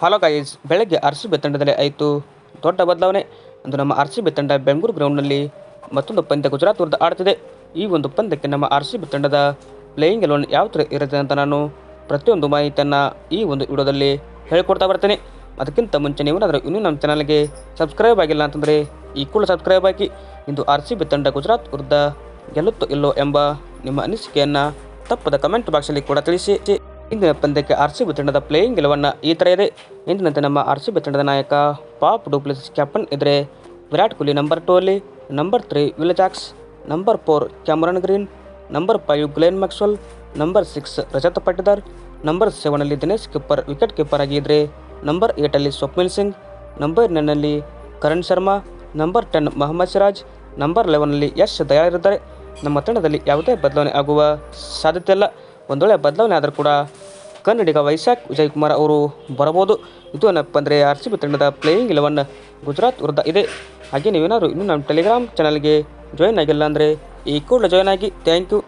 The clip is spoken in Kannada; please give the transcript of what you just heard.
ಹಲೋ ಗೈಸ್ ಬೆಳಗ್ಗೆ ಆರ್ ಸಿ ಬಿ ತಂಡದಲ್ಲಿ ಆಯಿತು. ದೊಡ್ಡ ಬದಲಾವಣೆ. ಅಂದು ನಮ್ಮ ಆರ್ ಸಿ ಬಿ ತಂಡ ಬೆಂಗಳೂರು ಗ್ರೌಂಡ್ನಲ್ಲಿ ಮತ್ತೊಂದು ಪಂದ್ಯ ಗುಜರಾತ್ ವಿರುದ್ಧ ಆಡ್ತಿದೆ. ಈ ಒಂದು ಪಂದ್ಯಕ್ಕೆ ನಮ್ಮ ಆರ್ ಸಿ ಬಿ ತಂಡದ ಪ್ಲೇಯಿಂಗ್ ಎಲೆವನ್ ಯಾವ ಥರ ಇರುತ್ತೆ ಅಂತ ನಾನು ಪ್ರತಿಯೊಂದು ಮಾಹಿತಿಯನ್ನು ಈ ಒಂದು ವಿಡಿಯೋದಲ್ಲಿ ಹೇಳ್ಕೊಡ್ತಾ ಬರ್ತೇನೆ. ಅದಕ್ಕಿಂತ ಮುಂಚೆ ನೀವೇನಾದರೂ ಇನ್ನೂ ನಮ್ಮ ಚಾನಲ್ಗೆ ಸಬ್ಸ್ಕ್ರೈಬ್ ಆಗಿಲ್ಲ ಅಂತಂದರೆ ಈ ಕೂಡ ಸಬ್ಸ್ಕ್ರೈಬ್ ಆಗಿ ಇಂದು ಆರ್ ಸಿ ಬಿ ತಂಡ ಗುಜರಾತ್ ವಿರುದ್ಧ ಗೆಲ್ಲುತ್ತೋ ಇಲ್ಲೋ ಎಂಬ ನಿಮ್ಮ ಅನಿಸಿಕೆಯನ್ನು ತಪ್ಪದ ಕಮೆಂಟ್ ಬಾಕ್ಸಲ್ಲಿ ಕೂಡ ತಿಳಿಸಿ. ಇಂದಿನ ಪಂದ್ಯಕ್ಕೆ ಆರ್ ಸಿ ಬಿ ತಂಡದ ಪ್ಲೇಯಿಂಗ್ ಗೆಲುವನ್ನು ಈ ಥರ ಇದೆ. ಇಂದಿನಂತೆ ನಮ್ಮ ಆರ್ ಸಿ ಬಿ ತಂಡದ ನಾಯಕ ಪಾಪ್ ಡೂಪ್ಲಿಸ್ ಕ್ಯಾಪ್ಟನ್ ಇದ್ದರೆ ವಿರಾಟ್ ಕೊಹ್ಲಿ ನಂಬರ್ ಟೂ ಅಲ್ಲಿ, number three Will Jacks number four Cameron Green, number five Glenn Maxwell, number six Rajat Patidar, number ಸೆವೆನಲ್ಲಿ Dinesh keeper wicket keeper ಆಗಿದ್ದರೆ ನಂಬರ್ ಏಟಲ್ಲಿ Swapnil Singh, number ನೈನಲ್ಲಿ Karan Sharma, number ten Mohammed Siraj, number ಲೆವೆನಲ್ಲಿ Yash ದಯಾಳಿದ್ದಾರೆ ನಮ್ಮ ತಂಡದಲ್ಲಿ ಯಾವುದೇ ಬದಲಾವಣೆ ಆಗುವ ಸಾಧ್ಯತೆ ಇಲ್ಲ. ಒಂದು ವೇಳೆ ಬದಲಾವಣೆ ಆದರೂ ಕೂಡ ಕನ್ನಡಿಗ ವೈಶಾಖ್ ವಿಜಯ್ ಕುಮಾರ್ ಅವರು ಬರಬಹುದು. ಇದು ಏನಪ್ಪ ಅಂದರೆ ಆರ್ ಸಿ ಬಿ ತಂಡದ ಪ್ಲೇಯಿಂಗ್ ಇಲೆವನ್ ಗುಜರಾತ್ ವಿರುದ್ಧ ಇದೆ. ಹಾಗೆ ನೀವೇನಾದರೂ ಇನ್ನೂ ನಮ್ಮ ಟೆಲಿಗ್ರಾಮ್ ಚಾನಲ್ಗೆ ಜಾಯ್ನ್ ಆಗಿಲ್ಲ ಅಂದರೆ ಈ ಕೂಡಲೇ ಜಾಯ್ನ್ ಆಗಿ. Thank you